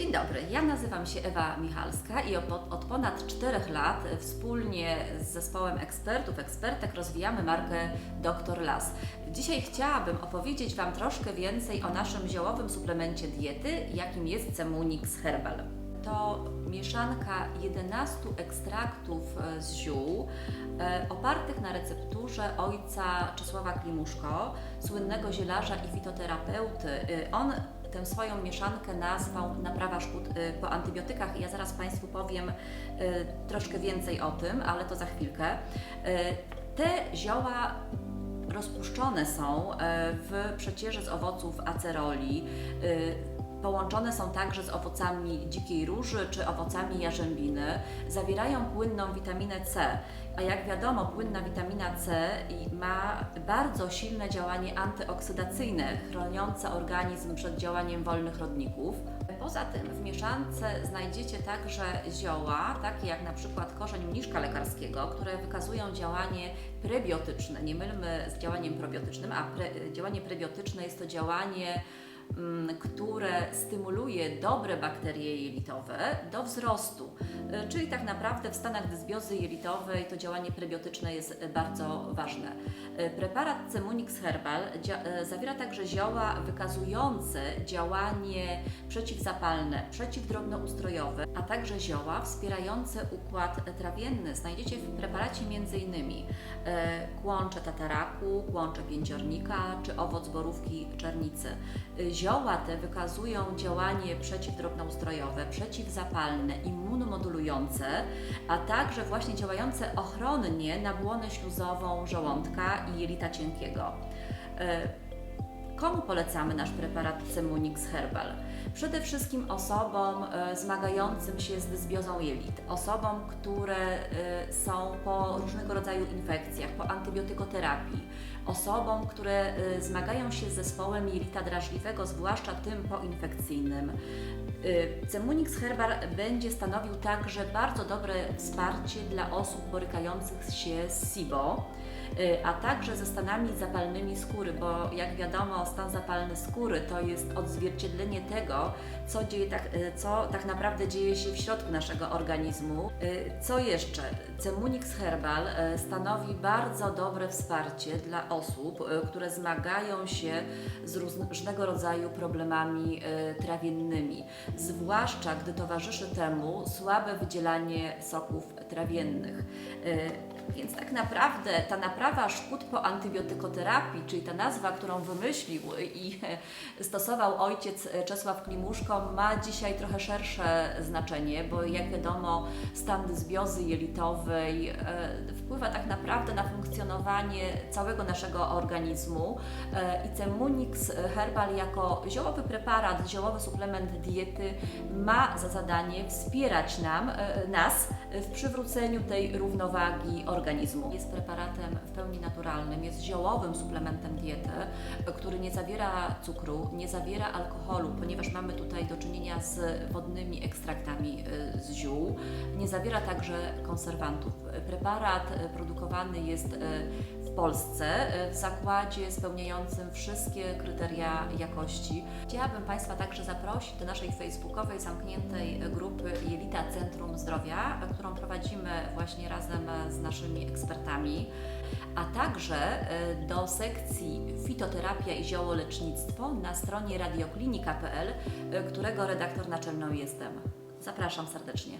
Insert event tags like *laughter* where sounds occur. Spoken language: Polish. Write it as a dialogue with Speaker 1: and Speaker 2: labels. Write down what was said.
Speaker 1: Dzień dobry, ja nazywam się Ewa Michalska i od, ponad 4 lat wspólnie z zespołem ekspertów, ekspertek rozwijamy markę Dr. Las. Dzisiaj chciałabym opowiedzieć Wam troszkę więcej o naszym ziołowym suplemencie diety, jakim jest Cemunix Herbal. To mieszanka 11 ekstraktów e, z ziół e, opartych na recepturze ojca Czesława Klimuszko, słynnego zielarza i fitoterapeuty. E, On tę swoją mieszankę nazwał naprawa szkód y, po antybiotykach i ja zaraz Państwu powiem y, troszkę więcej o tym, ale to za chwilkę. Y, Te zioła rozpuszczone są w przecierze z owoców aceroli. Połączone są także z owocami dzikiej róży czy owocami jarzębiny. Zawierają płynną witaminę C, a jak wiadomo, płynna witamina C ma bardzo silne działanie antyoksydacyjne, chroniące organizm przed działaniem wolnych rodników. Poza tym w mieszance znajdziecie także zioła, takie jak na przykład korzeń mniszka lekarskiego, które wykazują działanie prebiotyczne. Nie mylmy z działaniem probiotycznym, a pre, działanie prebiotyczne jest to działanie które stymuluje dobre bakterie jelitowe do wzrostu. Y, Czyli tak naprawdę w stanach dysbiozy jelitowej to działanie prebiotyczne jest y, bardzo ważne. Y, Preparat Cemunix Herbal zawiera także zioła wykazujące działanie przeciwzapalne, przeciwdrobnoustrojowe, a także zioła wspierające układ trawienny. Znajdziecie w preparacie m.in. e, kłącze tataraku, kłącze pięciornika czy owoc borówki czernicy. Zioła te wykazują działanie przeciwdrobnoustrojowe, przeciwzapalne, immunomodulujące, a także właśnie działające ochronnie na błonę śluzową żołądka i jelita cienkiego. Komu polecamy nasz preparat Cemunix Herbal? Przede wszystkim osobom e, zmagającym się z dysbiozą jelit, osobom, które e, są po różnego rodzaju infekcjach, po antybiotykoterapii, osobom, które e, zmagają się z zespołem jelita drażliwego, zwłaszcza tym poinfekcyjnym. Cemunix Herbal będzie stanowił także bardzo dobre wsparcie dla osób borykających się z SIBO a także ze stanami zapalnymi skóry, bo jak wiadomo, stan zapalny skóry to jest odzwierciedlenie tego, co, dzieje tak, y, co tak naprawdę dzieje się w środku naszego organizmu. Y, Co jeszcze? Cemunix Herbal y, stanowi bardzo dobre wsparcie dla osób, które zmagają się z różnego rodzaju problemami trawiennymi, zwłaszcza gdy towarzyszy temu słabe wydzielanie soków trawiennych. Więc tak naprawdę ta naprawa szkód po antybiotykoterapii, czyli ta nazwa, którą wymyślił i *laughs* stosował ojciec Czesław Klimuszko, ma dzisiaj trochę szersze znaczenie, bo jak wiadomo, stan dysbiozy jelitowej e, wpływa tak naprawdę na funkcjonowanie całego naszego organizmu e, i Cemunix Herbal jako ziołowy preparat, ziołowy suplement diety ma za zadanie wspierać nam, e, nas w przywróceniu tej równowagi organizmu. Jest preparatem w pełni naturalnym, jest ziołowym suplementem diety, który nie zawiera cukru, nie zawiera alkoholu, ponieważ mamy tutaj do czynienia z wodnymi ekstraktami e, z ziół. Nie zawiera także konserwantów. Preparat e, produkowany jest e, w Polsce w zakładzie spełniającym wszystkie kryteria jakości. Chciałabym Państwa także zaprosić do naszej facebookowej zamkniętej grupy Jelita Centrum Zdrowia, którą prowadzimy właśnie razem z naszymi ekspertami, a także e, do sekcji Fitoterapia i Ziołolecznictwo na stronie radioklinika.pl, e, którego redaktor naczelną jestem. Zapraszam serdecznie.